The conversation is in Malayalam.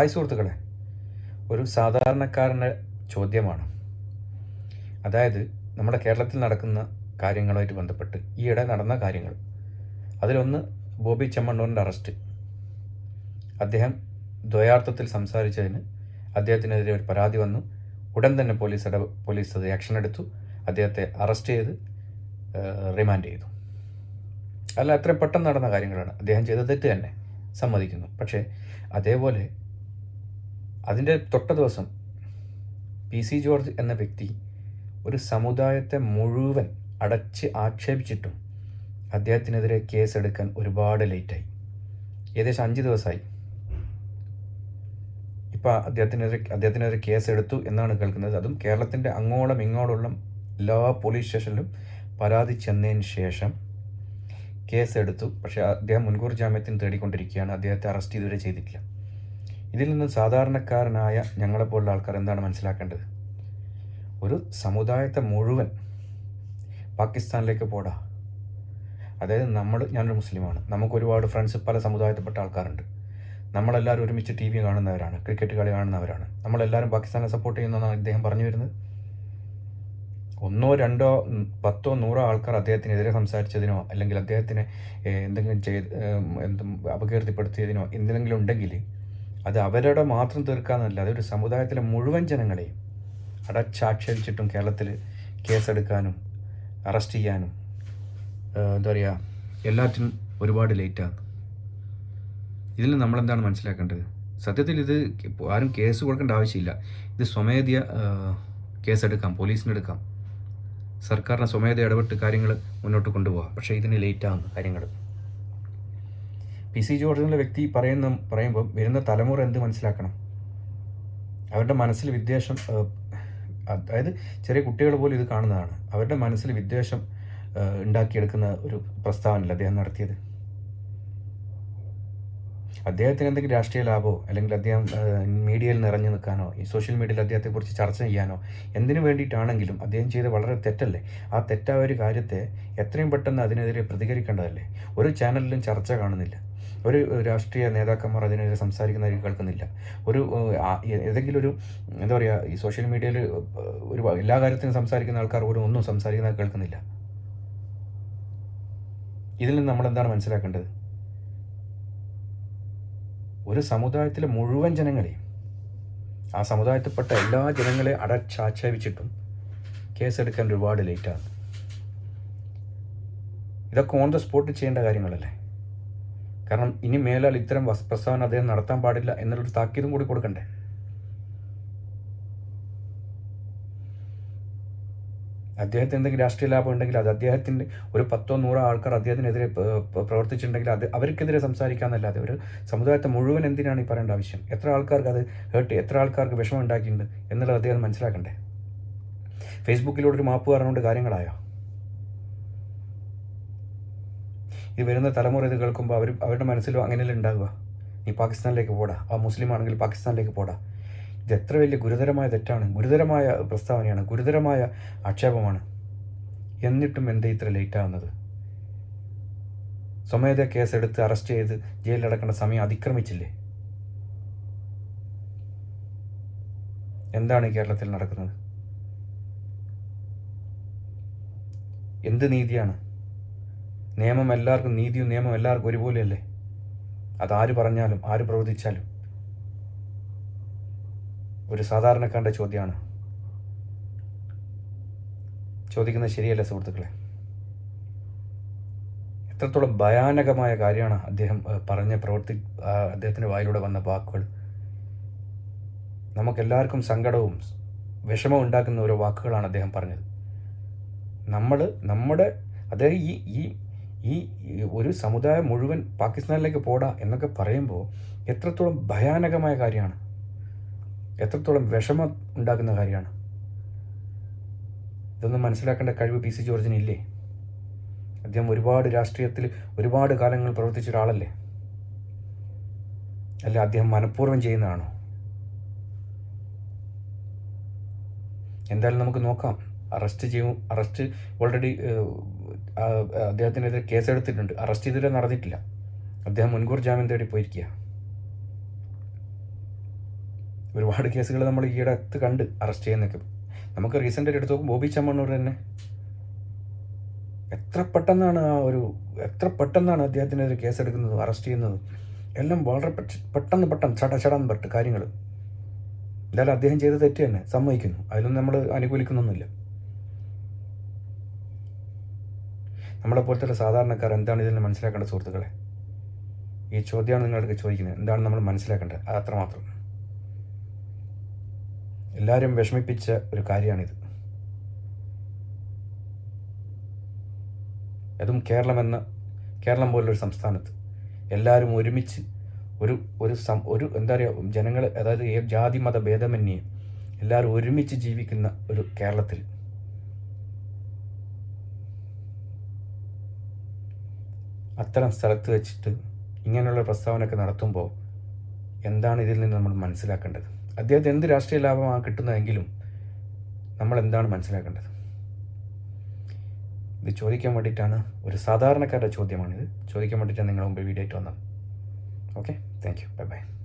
ഹായ് സുഹൃത്തുക്കളെ ഒരു സാധാരണക്കാരന്റെ ചോദ്യമാണ്. അതായത് നമ്മുടെ കേരളത്തിൽ നടക്കുന്ന കാര്യങ്ങളുമായിട്ട് ബന്ധപ്പെട്ട് ഈയിടെ നടന്ന കാര്യങ്ങൾ. അതിലൊന്ന് ബോബി ചെമ്മണ്ണൂരിന്റെ അറസ്റ്റ്. അദ്ദേഹം ദ്വയാർത്ഥത്തിൽ സംസാരിച്ചതിന് അദ്ദേഹത്തിനെതിരെ ഒരു പരാതി വന്നു. ഉടൻ തന്നെ പോലീസ് ഇട പോലീസ് അത് ആക്ഷൻ എടുത്തു. അദ്ദേഹത്തെ അറസ്റ്റ് ചെയ്ത് റിമാൻഡ് ചെയ്തു. അല്ല അത്രയും പെട്ടെന്ന് നടന്ന കാര്യങ്ങളാണ്. അദ്ദേഹം ചെയ്ത തെറ്റ് തന്നെ സമ്മതിക്കുന്നു. പക്ഷേ അതേപോലെ അതിന്റെ തൊട്ട ദിവസം പി സി ജോർജ് എന്ന വ്യക്തി ഒരു സമുദായത്തെ മുഴുവൻ അടച്ച് ആക്ഷേപിച്ചിട്ടും അദ്ദേഹത്തിനെതിരെ കേസെടുക്കാൻ ഒരുപാട് ലേറ്റായി. ഏകദേശം അഞ്ച് ദിവസമായി. ഇപ്പോൾ അദ്ദേഹത്തിനെതിരെ അദ്ദേഹത്തിനെതിരെ കേസെടുത്തു എന്നാണ് കേൾക്കുന്നത്. അതും കേരളത്തിന്റെ അങ്ങോളം ഇങ്ങോളമുള്ള എല്ലാ പോലീസ് സ്റ്റേഷനിലും പരാതി ചെന്നതിന് ശേഷം കേസെടുത്തു. പക്ഷേ അദ്ദേഹം മുൻകൂർ ജാമ്യത്തിന് തേടിക്കൊണ്ടിരിക്കുകയാണ്. അദ്ദേഹത്തെ അറസ്റ്റ് ഇതുവരെ ചെയ്തിട്ടില്ല. ഇതിൽ നിന്ന് സാധാരണക്കാരനായ ഞങ്ങളെപ്പോലുള്ള ആൾക്കാർ എന്താണ് മനസ്സിലാക്കേണ്ടത്? ഒരു സമുദായത്തെ മുഴുവൻ പാകിസ്ഥാനിലേക്ക് പോടാ. അതായത് നമ്മൾ ഞാനൊരു മുസ്ലിമാണ്. നമുക്ക് ഒരുപാട് ഫ്രണ്ട്സ് പല സമുദായത്തിൽപ്പെട്ട ആൾക്കാരുണ്ട്. നമ്മളെല്ലാവരും ഒരുമിച്ച് ടി വി കാണുന്നവരാണ് ക്രിക്കറ്റ് കളി കാണുന്നവരാണ്. നമ്മളെല്ലാവരും പാകിസ്ഥാനെ സപ്പോർട്ട് ചെയ്യുന്നതാണ് അദ്ദേഹം പറഞ്ഞു വരുന്നത്. ഒന്നോ രണ്ടോ പത്തോ നൂറോ ആൾക്കാർ അദ്ദേഹത്തിനെതിരെ സംസാരിച്ചതിനോ അല്ലെങ്കിൽ അദ്ദേഹത്തിനെ എന്തെങ്കിലും ചെയ്ത് എന്തും അപകീർത്തിപ്പെടുത്തിയതിനോ എന്തെങ്കിലും ഉണ്ടെങ്കിൽ അത് അവരുടെ മാത്രം തീർക്കാമെന്നല്ല അതൊരു സമുദായത്തിലെ മുഴുവൻ ജനങ്ങളെയും അടച്ചാക്ഷേപിച്ചിട്ടും കേരളത്തിൽ കേസെടുക്കാനും അറസ്റ്റ് ചെയ്യാനും എന്താ പറയുക എല്ലാറ്റിനും ഒരുപാട് ലേറ്റാണ് ഇതിൽ നമ്മളെന്താണ് മനസ്സിലാക്കേണ്ടത്? സത്യത്തിൽ ഇത് ആരും കേസ് കൊടുക്കേണ്ട ആവശ്യമില്ല. ഇത് സ്വമേധയ കേസെടുക്കാം പോലീസിനെടുക്കാം സർക്കാരിനെ സ്വമേധയ ഇടപെട്ട് കാര്യങ്ങൾ മുന്നോട്ട് കൊണ്ടുപോകാം പക്ഷേ ഇതിന് ലേറ്റാകുന്നു കാര്യങ്ങൾ പി സി ജോർജ് എന്നുള്ള വ്യക്തി പറയുന്ന പറയുമ്പോൾ വരുന്ന തലമുറ എന്ത് മനസ്സിലാക്കണം? അവരുടെ മനസ്സിൽ വിദ്വേഷം അതായത് ചെറിയ കുട്ടികൾ പോലും ഇത് കാണുന്നതാണ്. അവരുടെ മനസ്സിൽ വിദ്വേഷം ഉണ്ടാക്കിയെടുക്കുന്ന ഒരു പ്രസ്താവനയല്ല അദ്ദേഹം നടത്തിയത്? അദ്ദേഹത്തിന് എന്തെങ്കിലും രാഷ്ട്രീയ ലാഭമോ അല്ലെങ്കിൽ അദ്ദേഹം മീഡിയയിൽ നിറഞ്ഞു നിൽക്കാനോ ഈ സോഷ്യൽ മീഡിയയിൽ അദ്ദേഹത്തെക്കുറിച്ച് ചർച്ച ചെയ്യാനോ എന്തിനു വേണ്ടിയിട്ടാണെങ്കിലും അദ്ദേഹം ചെയ്ത വളരെ തെറ്റല്ലേ? ആ തെറ്റായ ഒരു കാര്യത്തെ എത്രയും പെട്ടെന്ന് അതിനെതിരെ പ്രതികരിക്കേണ്ടതല്ലേ? ഒരു ചാനലിലും ചർച്ച കാണുന്നില്ല. ഒരു രാഷ്ട്രീയ നേതാക്കന്മാർ അതിനെതിരെ സംസാരിക്കുന്നതായി കേൾക്കുന്നില്ല. ഒരു ഏതെങ്കിലും ഒരു എന്താ പറയുക ഈ സോഷ്യൽ മീഡിയയിൽ ഒരു എല്ലാ കാര്യത്തിനും സംസാരിക്കുന്ന ആൾക്കാർ പോലും ഒന്നും സംസാരിക്കുന്നത് കേൾക്കുന്നില്ല. ഇതിൽ നിന്ന് നമ്മൾ എന്താണ് മനസ്സിലാക്കേണ്ടത്? ഒരു സമുദായത്തിലെ മുഴുവൻ ജനങ്ങളെയും ആ സമുദായത്തിൽപ്പെട്ട എല്ലാ ജനങ്ങളെ അടച്ചാക്ഷേപിച്ചിട്ടും കേസെടുക്കാൻ ഒരുപാട് ലേറ്റാണ്. ഇതൊക്കെ ഓൺ ദ സ്പോട്ടിൽ ചെയ്യേണ്ട കാര്യങ്ങളല്ലേ? കാരണം ഇനി മേലാൽ ഇത്തരം പ്രസ്താവന അദ്ദേഹം നടത്താൻ പാടില്ല എന്നുള്ളൊരു താക്കീതും കൂടി കൊടുക്കണ്ടേ? അദ്ദേഹത്തിന് എന്തെങ്കിലും രാഷ്ട്രീയ ലാഭം ഉണ്ടെങ്കിൽ അത് അദ്ദേഹത്തിന്റെ ഒരു പത്തോ നൂറോ ആൾക്കാർ അദ്ദേഹത്തിനെതിരെ പ്രവർത്തിച്ചിട്ടുണ്ടെങ്കിൽ അത് അവർക്കെതിരെ സംസാരിക്കാമെന്നല്ലാതെ ഒരു സമുദായത്തെ മുഴുവൻ എന്തിനാണ് ഈ പറയേണ്ട ആവശ്യം? എത്ര ആൾക്കാർക്ക് അത് ഹേർട്ട് എത്ര ആൾക്കാർക്ക് വിഷമം ഉണ്ടാക്കിയിട്ടുണ്ട് എന്നുള്ളത് അദ്ദേഹം മനസ്സിലാക്കണ്ടേ? ഫേസ്ബുക്കിലൂടെ ഒരു മാപ്പ് പറഞ്ഞുകൊണ്ട് കാര്യങ്ങളായോ? ഇത് വരുന്ന തലമുറ ഇത് കേൾക്കുമ്പോൾ അവർ അവരുടെ മനസ്സിലും അങ്ങനെയല്ലേ ഉണ്ടാകുക നീ പാകിസ്ഥാനിലേക്ക് പോടാ. ആ മുസ്ലിം ആണെങ്കിൽ പാകിസ്ഥാനിലേക്ക് പോടാ. ഇത് എത്ര വലിയ ഗുരുതരമായ തെറ്റാണ് ഗുരുതരമായ പ്രസ്താവനയാണ് ഗുരുതരമായ ആക്ഷേപമാണ്. എന്നിട്ടും എന്തേ ഇത്ര ലേറ്റാവുന്നത് സ്വമേധ കേസെടുത്ത് അറസ്റ്റ് ചെയ്ത് ജയിലിലടക്കേണ്ട സമയം അതിക്രമിച്ചില്ലേ? എന്താണ് കേരളത്തിൽ നടക്കുന്നത്? എന്ത് നീതിയാണ്? നിയമം എല്ലാവർക്കും നീതിയും നിയമം എല്ലാവർക്കും ഒരുപോലെയല്ലേ? അതാര് പറഞ്ഞാലും ആര് പ്രവർത്തിച്ചാലും. ഒരു സാധാരണക്കാരന്റെ ചോദ്യമാണ്. ചോദിക്കുന്നത് ശരിയല്ല സുഹൃത്തുക്കളെ? എത്രത്തോളം ഭയാനകമായ കാര്യമാണ് അദ്ദേഹം പറഞ്ഞ പ്രവർത്തി ആ, അദ്ദേഹത്തിന്റെ വായിലൂടെ വന്ന വാക്കുകൾ. നമുക്കെല്ലാവർക്കും സങ്കടവും വിഷമവും ഉണ്ടാക്കുന്ന ഓരോ വാക്കുകളാണ് അദ്ദേഹം പറഞ്ഞത്. നമ്മൾ നമ്മുടെ അദ്ദേഹം ഈ ഈ ഈ ഒരു സമുദായം മുഴുവൻ പാകിസ്ഥാനിലേക്ക് പോടാ എന്നൊക്കെ പറയുമ്പോൾ എത്രത്തോളം ഭയാനകമായ കാര്യമാണ്. എത്രത്തോളം വിഷമം ഉണ്ടാക്കുന്ന കാര്യമാണ്. ഇതൊന്നും മനസ്സിലാക്കേണ്ട കഴിവ് പി സി ജോർജിന് ഇല്ലേ? അദ്ദേഹം ഒരുപാട് രാഷ്ട്രീയത്തിൽ ഒരുപാട് കാലങ്ങൾ പ്രവർത്തിച്ച ഒരാളല്ലേ? അല്ല അദ്ദേഹം മനഃപൂർവം ചെയ്യുന്നതാണോ? എന്തായാലും നമുക്ക് നോക്കാം. അറസ്റ്റ് ചെയ്യും അറസ്റ്റ് ഓൾറെഡി അദ്ദേഹത്തിനെതിരെ കേസെടുത്തിട്ടുണ്ട്. അറസ്റ്റ് ചെയ്തിട്ട് നടന്നിട്ടില്ല. അദ്ദേഹം മുൻകൂർ ജാമ്യം തേടി പോയിരിക്കുക ഒരുപാട് കേസുകൾ നമ്മൾ ഈയിടെ അടുത്ത് കണ്ട് അറസ്റ്റ് ചെയ്യുന്നൊക്കെ നമുക്ക് റീസെന്റ് എടുത്ത് നോക്കും ബോബി ചമ്മണ്ണൂർ തന്നെ. എത്ര പെട്ടെന്നാണ് ആ ഒരു എത്ര പെട്ടെന്നാണ് അദ്ദേഹത്തിനെതിരെ കേസെടുക്കുന്നത് അറസ്റ്റ് ചെയ്യുന്നത്? എല്ലാം വളരെ പെട്ടെന്ന് പെട്ടെന്ന് ചട ചടാന്ന് പെട്ട് കാര്യങ്ങൾ എന്തായാലും അദ്ദേഹം ചെയ്ത തെറ്റ് തന്നെ സമ്മതിക്കുന്നു. അതിലൊന്നും നമ്മൾ അനുകൂലിക്കുന്നൊന്നുമില്ല. നമ്മളെ പോലത്തെ സാധാരണക്കാർ എന്താണ് ഇതിൽ മനസ്സിലാക്കേണ്ട സുഹൃത്തുക്കളെ? ഈ ചോദ്യമാണ് നിങ്ങൾക്ക് ചോദിക്കുന്നത്. എന്താണ് നമ്മൾ മനസ്സിലാക്കേണ്ടത്? അത് അത്രമാത്രം. എല്ലാവരും വിഷമിപ്പിച്ച ഒരു കാര്യമാണിത്. അതും കേരളമെന്ന കേരളം പോലൊരു സംസ്ഥാനത്ത്. എല്ലാവരും ഒരുമിച്ച് ഒരു ഒരു സം ഒരു എന്താ പറയുക ജനങ്ങൾ അതായത് ജാതി മത ഭേദമന്യേ എല്ലാവരും ഒരുമിച്ച് ജീവിക്കുന്ന ഒരു കേരളത്തിൽ അത്തരം സ്ഥലത്ത് വെച്ചിട്ട് ഇങ്ങനെയുള്ള പ്രസ്താവനയൊക്കെ നടത്തുമ്പോൾ എന്താണ് ഇതിൽ നിന്ന് നമ്മൾ മനസ്സിലാക്കേണ്ടത്? അദ്ദേഹത്തിന് എന്ത് രാഷ്ട്രീയ ലാഭമാണ് കിട്ടുന്നതെങ്കിലും നമ്മൾ എന്താണ് മനസ്സിലാക്കേണ്ടത്? ഇത് ചോദിക്കാൻ വേണ്ടിയിട്ടാണ് ഒരു സാധാരണക്കാരുടെ ചോദ്യമാണിത്. ചോദിക്കാൻ വേണ്ടിയിട്ടാണ് നിങ്ങളുടെ മുമ്പ് വീഡിയോ ആയിട്ട് വന്നത്. Okay thank you bye bye